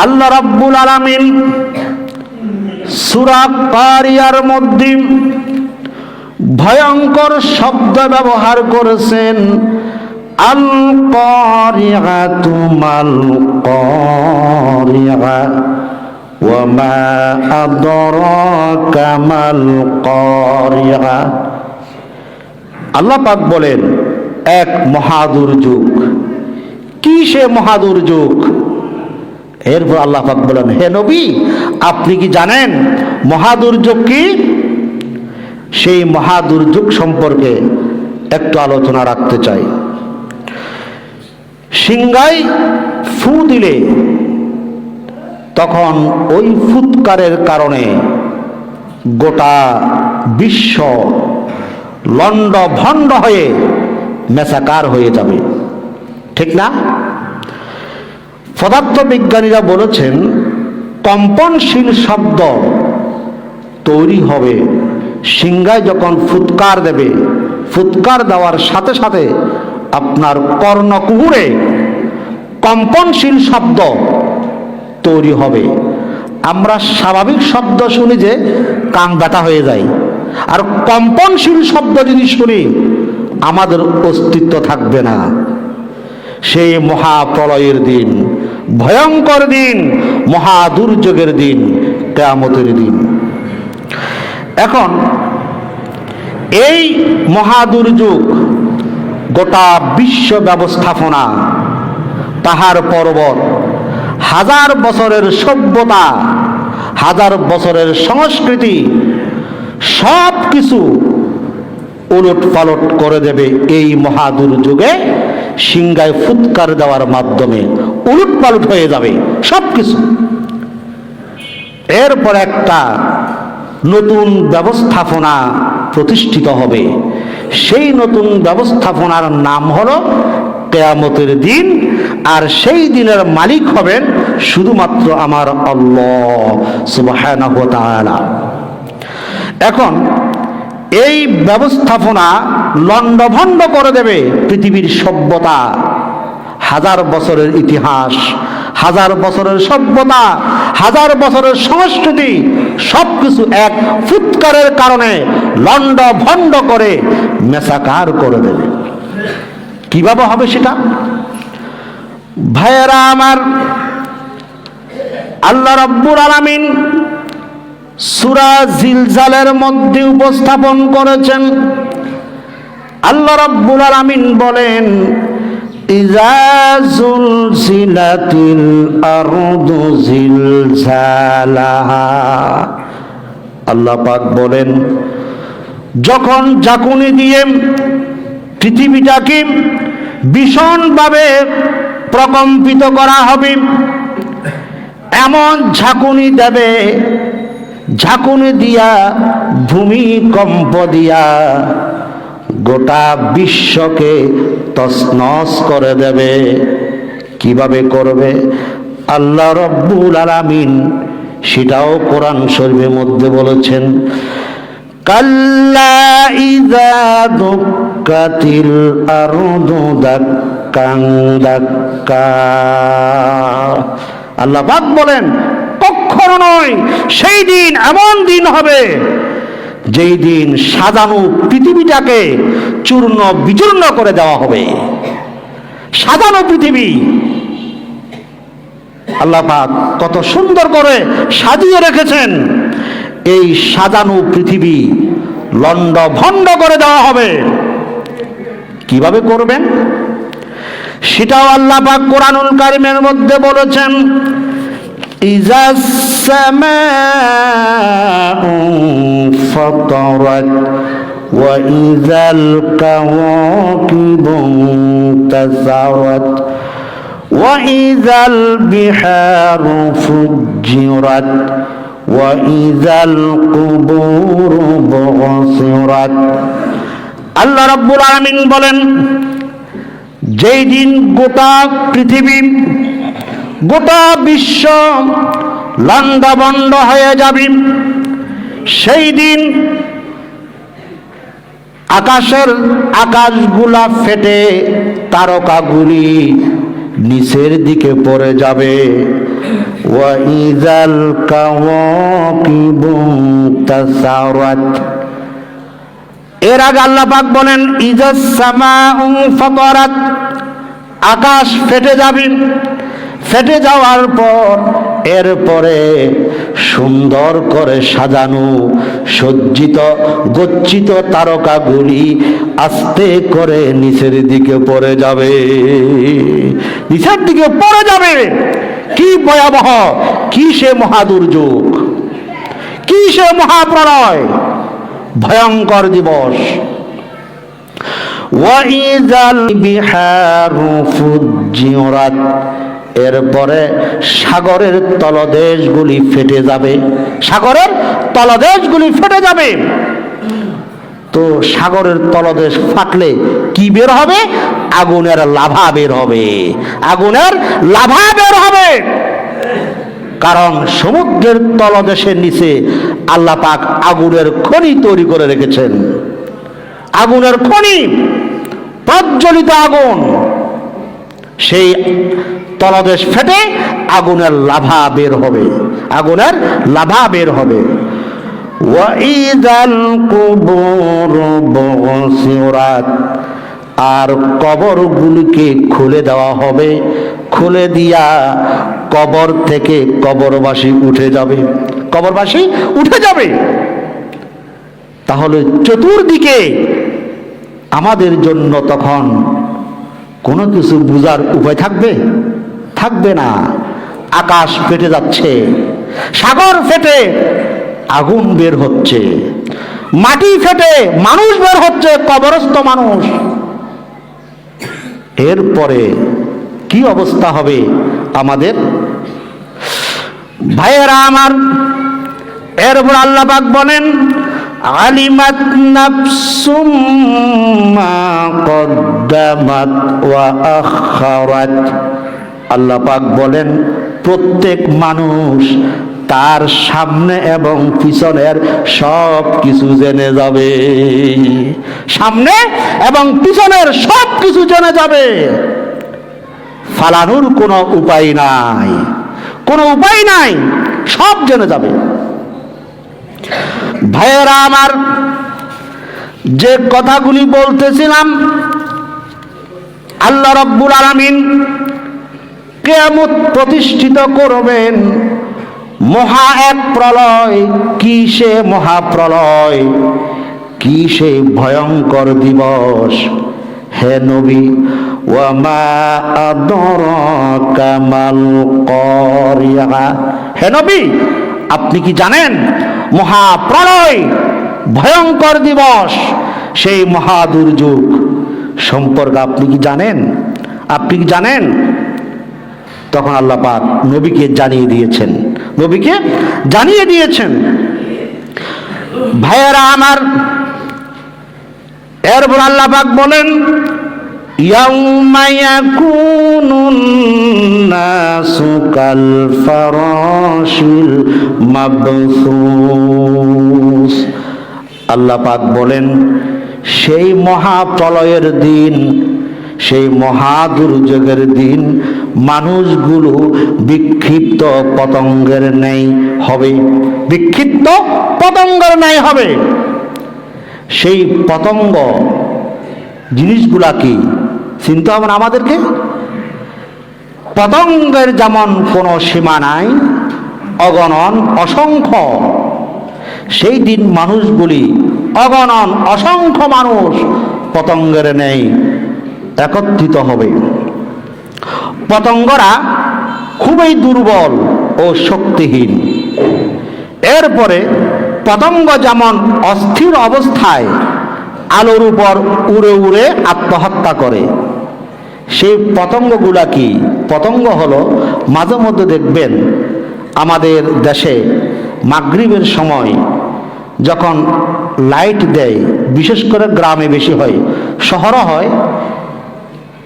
আল্লাহ রাব্বুল আলামিন সূরা কারিয়ার মধ্যে ভয়ঙ্কর শব্দ ব্যবহার করেছেন আল কারিয়াতু মাল কারিয়া ওয়ামা আদরাকা মাল কারিয়া আল্লাহ পাক বলেন, এক মহাদুর্যোগ কি সে মহাদুর্যোগ এরপর আল্লাহ পাক বলেন, হে নবী, আপনি কি জানেন মহাদুর্যোগ কি? সেই মহাদুর্যোগ সম্পর্কে একটু আলোচনা রাখতে চাই। সিংগাই ফু দিলে তখন ওই ফুৎকারের কারণে গোটা বিশ্ব লন্ড ভণ্ড হয়ে মেসাকার হয়ে যাবে। ঠিক না? পদার্থবিজ্ঞানীরা বলেছেন, কম্পনশীল শব্দ তৈরি হবে। সিংহায় যখন ফুৎকার দেবে, ফুৎকার দেওয়ার সাথে সাথে আপনার কর্ণকুহুরে কম্পনশীল শব্দ তৈরি হবে। আমরা স্বাভাবিক শব্দ শুনি যে কান ব্যথা হয়ে যায়। আর কম্পনশীল শব্দ যদি শুনি, আমাদের অস্তিত্ব থাকবে না। সেই মহাপ্রলয়ের দিন। ভয়ঙ্কর দিন মহা দুর্যোগের দিন, কেয়ামতের দিন। এখন, এই মহাদুর্যোগ গোটা বিশ্ব ব্যবস্থাপনা, তাহার পর্বত, হাজার বছরের সভ্যতা, হাজার বছরের সংস্কৃতি সব কিছু উলট পালট করে দেবে এই মহাদুর্যোগে সিংগায় ফুৎকার দেওয়ার মাধ্যমে উলট পালট হয়ে যাবে সব কিছু এরপর একটা নতুন ব্যবস্থাপনা প্রতিষ্ঠিত হবে। সেই নতুন ব্যবস্থাপনার নাম হলো কেয়ামতের দিন, আর সেই দিনের মালিক হবেন শুধুমাত্র আমার আল্লাহ ওয়া এখন এই ব্যবস্থাপনা লণ্ডভণ্ড করে দেবে পৃথিবীর সভ্যতা। হাজার বছরের ইতিহাস, হাজার বছরের সভ্যতা, হাজার বছরের সংস্কৃতি, সবকিছু এক ফুৎকারের কারণে লণ্ড ভণ্ড করে মেসাকার করে দেবে। কীভাবে হবে সেটা? ভাইয়েরা আমার, আল্লাহ রব্বুর আলামিন সুরা জিলজালের মধ্যে উপস্থাপন করেছেন। আল্লাহ রব্বুল আলামিন বলেন ইজা জুলজিলাতিল আরদু জিলজালাহা। আল্লাহ পাক বলেন, যখন জাকুনি দিয়ে পৃথিবীটাকে ভীষণভাবে প্রকম্পিত করা হবে, এমন ঝাঁকুনি দেবে ঝাঁকুনি দিয়া, ভূমিকম্প দিয়া গোটা বিশ্বকে তসনস করে দেবে। কীভাবে করবে? আল্লাহ রব্বুল আলামিন সেটাও কোরআন শরীফের মধ্যে বলেছেন, কাল্লা ইযা দুক্কাতিল আরদু দাক্কাং দাক্কা। আল্লাহ পাক বলেন কখনো নয়, সেই দিন এমন দিন হবে যেই দিন সাজানো পৃথিবীটাকে চূর্ণ বিচূর্ণ করে দেওয়া হবে। সাজানো পৃথিবী। আল্লাহ পাক কত সুন্দর করে সাজিয়ে রেখেছেন। এই সাজানো পৃথিবী লন্ড ভণ্ড করে দেওয়া হবে। কীভাবে করবেন? সেটাও আল্লাহ পাক কোরআনুল কারিমের মধ্যে বলেছেন ইজা ফতরত وإذا الكواكب انتثرت وإذا البحار فجرت وإذا القبور بعثرت আল্লাহ রাব্বুল আলামিন বলেন যেই দিন গোটা পৃথিবী গোটা বিশ্ব লন্ডবন্ড হয়ে যাবে। সেই দিন আকাশের আকাশগুলা ফেটে তারকাগুলি নিচের দিকে পড়ে যাবে। ওয়াইজাল কাওয়াকিবু তাসারাত। এর আগে আল্লাহ পাক বলেন, ইজাস সামাউ ফাতারাত। আকাশ ফেটে যাবে। ফেটে যাওয়ার পর, এরপরে সুন্দর করে সাজানো, সজ্জিত, গচ্ছিত তারকাগুলি আস্তে করে নিচের দিকে পড়ে যাবে। নিচের দিকে পড়ে যাবে। কি ভয়াবহ, কি সে মহাদুর্যোগ, কি সে মহাপ্রলয়, ভয়ঙ্কর দিবস। ওয়াইজাল বিহারু ফুজ্জিরাত এরপরে সাগরের তলদেশগুলি ফেটে যাবে। সাগরের তলদেশগুলি ফেটে যাবে। তো সাগরের তলদেশ ফাটলে কি বের হবে? আগুনের লাভা বের হবে। আগুনের লাভা বের হবে। কারণ সমুদ্রের তলদেশের নিচে আল্লাহ পাক আগুনের খনি তৈরি করে রেখেছেন। আগুনের খনি, প্রজ্বলিত আগুন। সেই তলদেশ ফেটে আগুনের লাভা বের হবে। আগুনের লাভা বের হবে। আর কবরগুলিকে খুলে দেওয়া হবে। খুলে দিয়া কবর থেকে কবরবাসী উঠে যাবে। কবরবাসী উঠে যাবে। তাহলে চতুর্দিকে আমাদের জন্য তখন কোনো কিছু বুঝার উপায় থাকবে? থাকবে না। আকাশ ফেটে যাচ্ছে, সাগর ফেটে, আগুন বের হচ্ছে, মাটি ফেটে, মানুষ বের হচ্ছে, কবরস্থ মানুষ। এরপরে কি অবস্থা হবে আমাদের? ভাইয়েরা আমার, এরপর আল্লাহ পাক বলেন নাফসুম মা কদ্দামাত ওয়া আখারাত। আল্লাহ পাক বলেন, প্রত্যেক মানুষ তার সামনে এবং পিছনের সব কিছু জেনে যাবে। সামনে এবং পিছনের সব কিছু জেনে যাবে। ফালানোর কোনো উপায় নাই। কোনো উপায় নাই, সব জেনে যাবে। ভাইয়েরা আমার যে কথাগুলি বলতেছিলাম, আল্লাহ রব্বুল আলামিন কেয়ামত প্রতিষ্ঠিত করবেন মহা এক প্রলয়। কি সে মহাপ্রলয় কি সে ভয়ঙ্কর দিবস? হে নবী ওয়ামা আদরাকা মাল করিয়া হে নবী, আপনি কি জানেন মহাপ্রলয়, ভয়ঙ্কর দিবস, সেই মহা দুর্যোগ সম্পর্কে আপনি কি জানেন? আপনি কি জানেন? তখন আল্লাহ পাক নবীকে জানিয়ে দিয়েছেন। নবীকে জানিয়ে দিয়েছেন। ভাইয়েরা আমার, এরপর আল্লাহ পাক বলেন يوم يكون الناس كالفراش المبثوث আল্লাহ পাক বলেন সেই মহাপ্রলয়ের দিন সেই মহা দুর্যোগের দিন মানুষগুলো বিক্ষিপ্ত পতঙ্গের ন্যায় হবে বিক্ষিপ্ত পতঙ্গের ন্যায় হবে সেই পতঙ্গ জিনিসগুলা কি চিনতে হবে না আমাদেরকে? পতঙ্গের যেমন কোনো সীমা নাই, অগণন অসংখ্য। সেই দিন মানুষগুলি অগণন অসংখ্য মানুষ পতঙ্গের নেই, একত্রিত হবে। পতঙ্গরা খুবই দুর্বল ও শক্তিহীন। এরপরে পতঙ্গ যেমন অস্থির অবস্থায়, আলোর উপর উড়ে উড়ে আত্মহত্যা করে। সেই পতঙ্গগুলা কি? পতঙ্গ হলো মাঝে মধ্যে দেখবেন আমাদের দেশে মাগরিবের সময় যখন লাইট দেয়, বিশেষ করে গ্রামে বেশি হয়, শহরও হয়,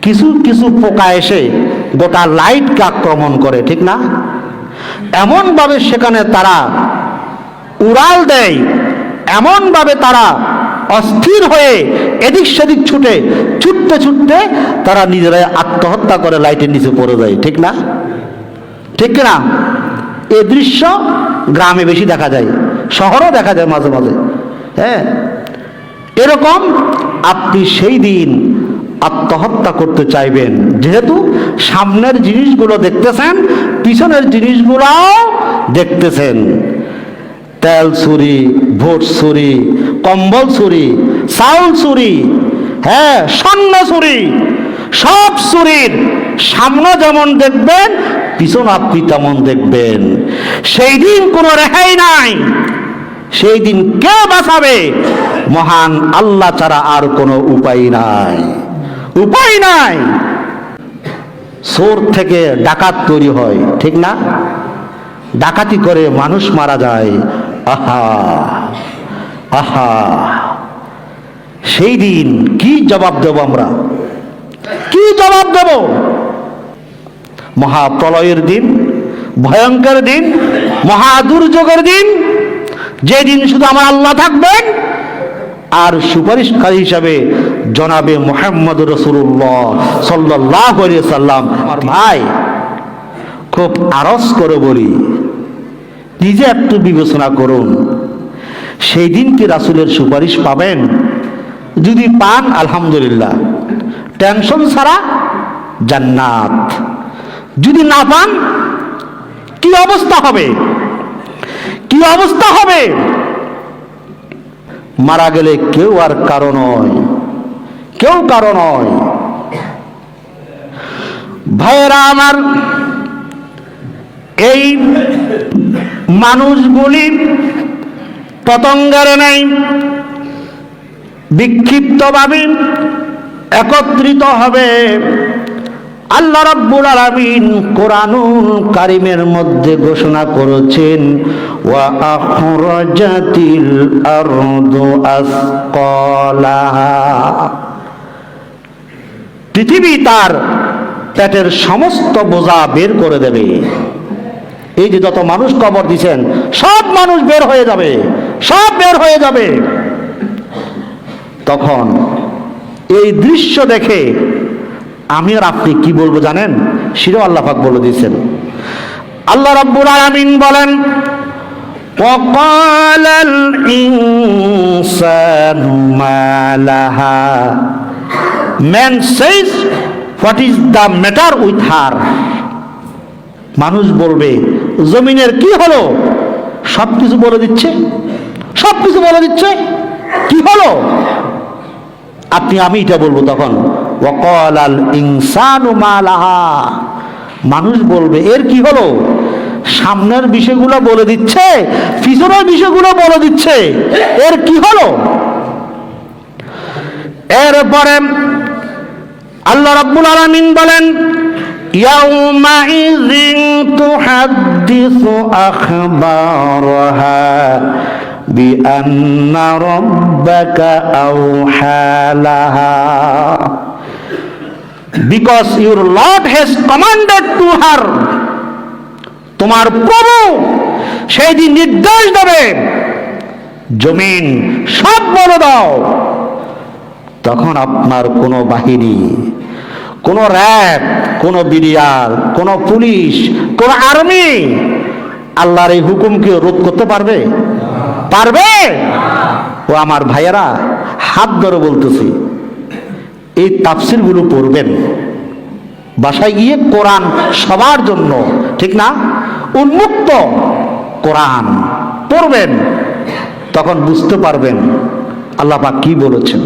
কিছু কিছু পোকা এসে গোটা লাইটকে আক্রমণ করে, ঠিক না? এমনভাবে সেখানে তারা উড়াল দেয়, এমনভাবে তারা অস্থির হয়ে এদিক সেদিক ছুটে, ছুটতে ছুটতে তারা নিজেরাই আত্মহত্যা করে লাইটের নিচে পড়ে যায়, ঠিক না? ঠিক না এ দৃশ্য গ্রামে বেশি দেখা যায়, শহরও দেখা যায় মাঝে মাঝে। হ্যাঁ? এরকম আপনি সেই দিন আত্মহত্যা করতে চাইবেন। যেহেতু সামনের জিনিসগুলো দেখতেছেন, পিছনের জিনিসগুলোও দেখতেছেন। তেল চুরি, ভোট চুরি, কম্বল চুরি, চাউল চুরি হ্যাঁ স্বর্ণ চুরি, সব চুরির সামনে যেমন দেখবেন, পিছন আপনি তেমন দেখবেন। সেই দিন কোনো রেহাই নাই। সেই দিন কে বাঁচাবে? মহান আল্লাহ ছাড়া আর কোনো উপায় নাই। উপায় নাই। চোর থেকে ডাকাত তৈরি হয়, ঠিক না? ডাকাতি করে মানুষ মারা যায়। আহা সেই দিন কি জবাব দেব আমরা? কি জবাব দেব? মহাপ্রলয়ের দিন, ভয়ঙ্কর দিন মহা দুর্যোগের দিন যেদিন শুধু আমার আল্লাহ থাকবেন, আর সুপারিশকারী হিসাবে জনাবে মোহাম্মদ রসুল্লাহ সাল্লাহ সাল্লাম আমার ভাই, খুব আরস করে বলি নিজে একটু বিবেচনা করুন। সেই দিন কি রাসুলের সুপারিশ পাবেন? যদি পান, আলহামদুলিল্লাহ। টেনশন ছাড়া জান্নাত। যদি না পান, কি অবস্থা হবে? কি অবস্থা হবে? মারা গেলে কেউ আর কারও নয়। কেউ কারও নয়। ভাইয়েরা আমার, এই মানুষগুলি পতঙ্গের নেই, বিক্ষিপ্তভাবে একত্রিত হবে। আল্লাহ রাব্বুল আলামিন কোরআনুল কারিমের মধ্যে ঘোষণা করেছেন, ওয়া আখরাজাতিল আরদু পৃথিবী তার পেটের সমস্ত বোঝা বের করে দেবে। এই যে যত মানুষ কবর দিছেন সব মানুষ বের হয়ে যাবে সব বের হয়ে যাবে তখন এই দৃশ্য দেখে আমি আর আপনি কি বলবো জানেন সেটাও আল্লাহ পাক বলে দিয়েছেন আল্লাহ রাব্বুল আলামিন বলেন وقال الإنسان ما لها Man says what is the matter with her মানুষ বলবে জমিনের কি হলো? সব কিছু বলে দিচ্ছে। সব কিছু বলে দিচ্ছে। কি হলো? আপনি, আমি এটা বলব তখন। ওকল আল ইনসানু মালাহা। মানুষ বলবে, এর কি হলো? সামনের বিষয়গুলো বলে দিচ্ছে, পিছনের বিষয়গুলো বলে দিচ্ছে। এর কি হলো? এরপরে আল্লাহ রাব্বুল আলামিন বলেন ইয়াউমা ইযিন তুহাদ تحدث أخبارها بأن ربك أوحى لها because your Lord has commanded to her তোমার প্রভু সেই দিন নির্দেশ দেবে জমিন সব বলে দাও তখন আপনার কোনো বাহিনী কোনো র্যাব, কোনো বিডিআর, কোনো পুলিশ, কোনো আর্মি আল্লাহর এই হুকুমকে রোধ করতে পারবে? পারবে? ও আমার ভাইয়েরা, হাত ধরে বলতেছি, এই তাফসিরগুলো পড়বেন। বাসায় গিয়ে কোরআন সবার জন্য, ঠিক না? উন্মুক্ত কোরআন পড়বেন, তখন বুঝতে পারবেন আল্লাহ পাক কি বলেছেন।